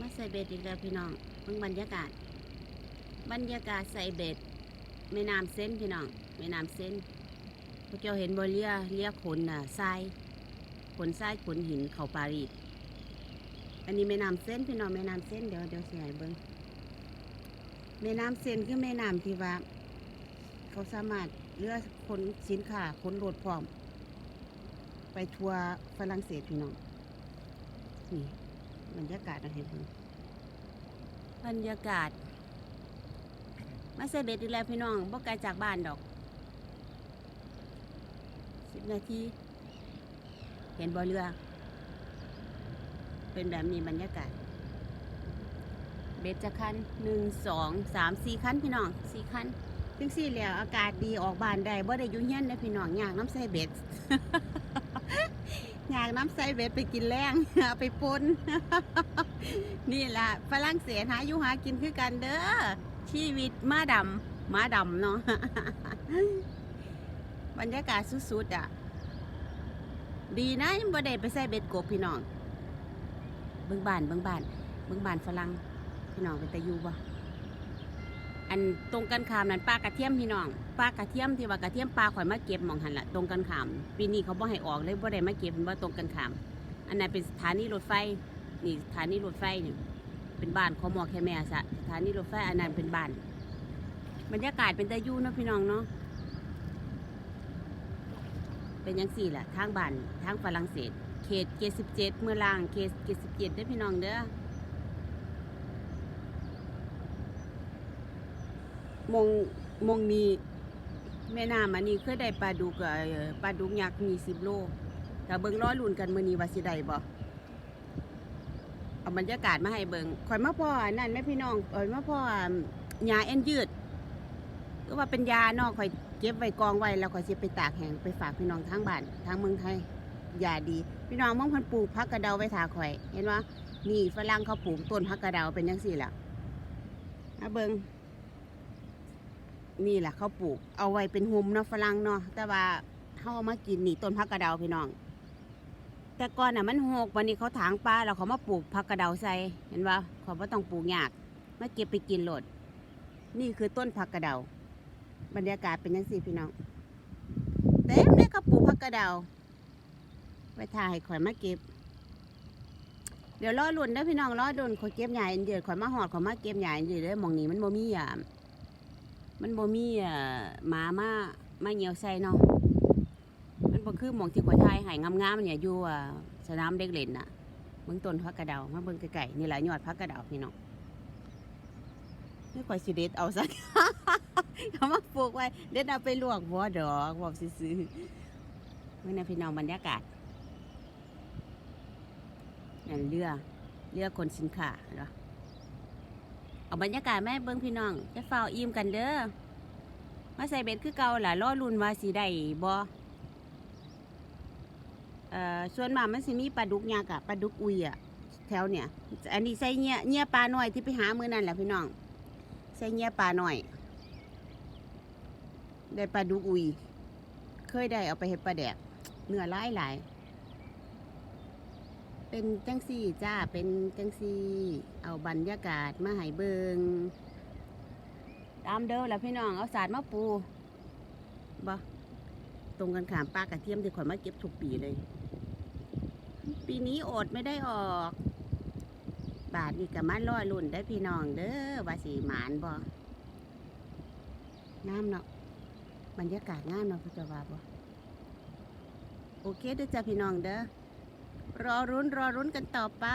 มาใส่เบ็ดอีกแล้วพี่น้องเพิ่งบรรยากาศ บรรยากาศใส่เบ็ดแม่น้ำเส้นพี่น้องแม่น้ำเส้นพวกเจ้าเห็นบ่เลียเลียขนน่ะทรายขนทรายขนหินเขาปารีสอันนี้แม่น้ำเส้นพี่น้องแม่น้ำเส้นเดี๋ยวเดี๋ยวเสียเบิ้งแม่น้ำเส้นคือแม่น้ำที่ว่า เขาสามารถเลือกขนสินค้าขนรถพร้อม ไปทัวร์ฝรั่งเศสพี่น้องนี่ บรรยากาศเราเห็นบรรยากาศ มาใส่เบ็ดอีแลพี่น้องบ่ไกลจากบ้านดอกสิบนาที เห็นบ่อเรือ เป็นแบบนี้บรรยากาศ เบ็ดจะคันหนึ่งสองสามสี่คันพี่น้องสี่คันจังสี่แล้วอากาศดีออกบานได้บ่ได้ยุ่งเย็นนะพี่น้องอยากน้ำใส่เบ็ดากน้ำใส่เบ็ดไปกินแรงเอาไปปนนี่แหละฝรั่งเศสหาอยู่หากินคือกันเด้อชีวิตม้าดำม้าดำเนาะบรรยากาศสุดๆอะ ดีนะยังบ่ได้ไปใส่เบ็ดกบพี่น้องเบิ่งบานเบิ่งบานเบิ่งบานฝรั่งพี่น้องเป็นตะยูบ่ อันตรงกันข้ามนั่นปลากระเทียมพี่น้องปลากระเทียมที่ว่ากระเทียมปลาข่อยมาเก็บมองหันละตรงกันข้ามปีนี้เขาบ่ให้ออกเลยบ่ได้มาเก็บเห็นว่าตรงกันข้าม อันนั้นเป็นสถานีรถไฟนี่สถานีรถไฟนี่เป็นบ้านขอมอแค่แม่สะสถานีรถไฟอันนั้นเป็นบ้านบรรยากาศเป็นตะยูเนาะพี่น้องเนาะเป็นยังสี่แหละทางบ้านทางฝรั่งเศส เขตเกสิบเจ็ดเมื่อล่างเขตเกสิบเจ็ดได้พี่น้องเด้อ มงมงนี้แม่น้ำอันนี้เคยได้ปลาดุกเอ่อปลาดุกยักษ์มีสิบโลแต่เบิ่งร้อยลุ่นกันมื้อนี้ว่าสิได้บ่เอาบรรยากาศมาให้เบิ่งข่อยมาพ่ออันนั่นแม่พี่น้องข่อยมาพ่อหญ้าเอ็นยืดก็ว่าเป็นยาเนาะข่อยเก็บไว้กองไว้แล้วข่อยสิไปตากแห้งไปฝากพี่น้องทางบ้านทางเมืองไทยยาดี พี่น้องมองเพันปลูกพักกระเดาไว้ถาข่อย เห็นว่านี่ฝรั่งเขาปลูกต้นพักกระเดาเป็นยังสี่แหละมาเบิง นี่แหละเขาปลูก เอาไว้เป็นหุมเนาะฝรั่งเนาะแต่ว่าเขาเอามากินนี่ต้นพักกระเดาพี่น้อง แต่ก่อนน่ะมันหกวันนี้เขาถางปลาแล้วเขามาปลูกพักกระเดาใส่เห็นว่าเขาไม่ต้องปลูกยากมาเก็บไปกินโหลด นี่คือต้นพักกระเดา บรรยากาศเป็นยังสี่พี่น้องเต็มเลยเขาปลูกพักกระเดาไปถ่ายข่อยมาเก็บ เดี๋ยวรอลุ่นนะพี่น้องรอดุนข่อยเก็บใหญ่เดือดข่อยมาหอดข่อยมาเก็บใหญ่เดือดเลยมองนี้มันบ่มีอะมั มันบ่มีอะหมามามาเหี่ยวใส่เนาะมันบ่คือหมองที่ข่อยถ่ายให้งามๆเนี่ยอยู่อะสนามเด็กเล่นน่ะเบิ่งต้นพักกระเดามาเบิ่งไกลๆนี่แหละยอดพักกระเดาพี่น้องนี่ข่อยสิเด็ดเอาซะเขามาปลูกไว้ เด็ดเอาไปลวกบ่ดอกบอกซื่อๆมื้อนี้พี่น้องบรรยากาศนั่นเรือเรือคนสินค้าเหรอ เอาบรรยากาศแม่เบิ้งพี่น้องจะเฝ้าอิ่มกันเด้อมาใส่เบ็ดคือเก่าล่ะรอรุ่นว่าสีได้บ่เอ่อส่วนมากมันสิมีปลาดุกยักอะปลาดุกอุยอะแถวเนี่ย อันนี้ใส่เงี้ยเงี้ยปลาหน่อยที่ไปหามือนั่นแหละพี่น้องใส่เงี้ยปลาหน่อย ได้ปลาดุกอุย เคยได้เอาไปเห็ดปลาแดกเนื้อหลายหลาย เป็นจังสี่จ้า เป็นจังสี่ เอาบรรยากาศมาให้เบิงตามเด้อแล้วพี่น้อง เอาสาดมาปูบ่ตรงกันขามปลากระเทียมที่ข่อยมาเก็บทุกปีเลย ปีนี้อดไม่ได้ออก บาทนี่ก็มาล่อลุ่นได้พี่น้องเด้อว่าสีหมานบ่งามเนาะบรรยากาศงามเนาะพี่เจ้าวาบ่โอเคเด้อจ้าพี่น้องเด้อ รอรุ้นรอรุ้นกันต่อไป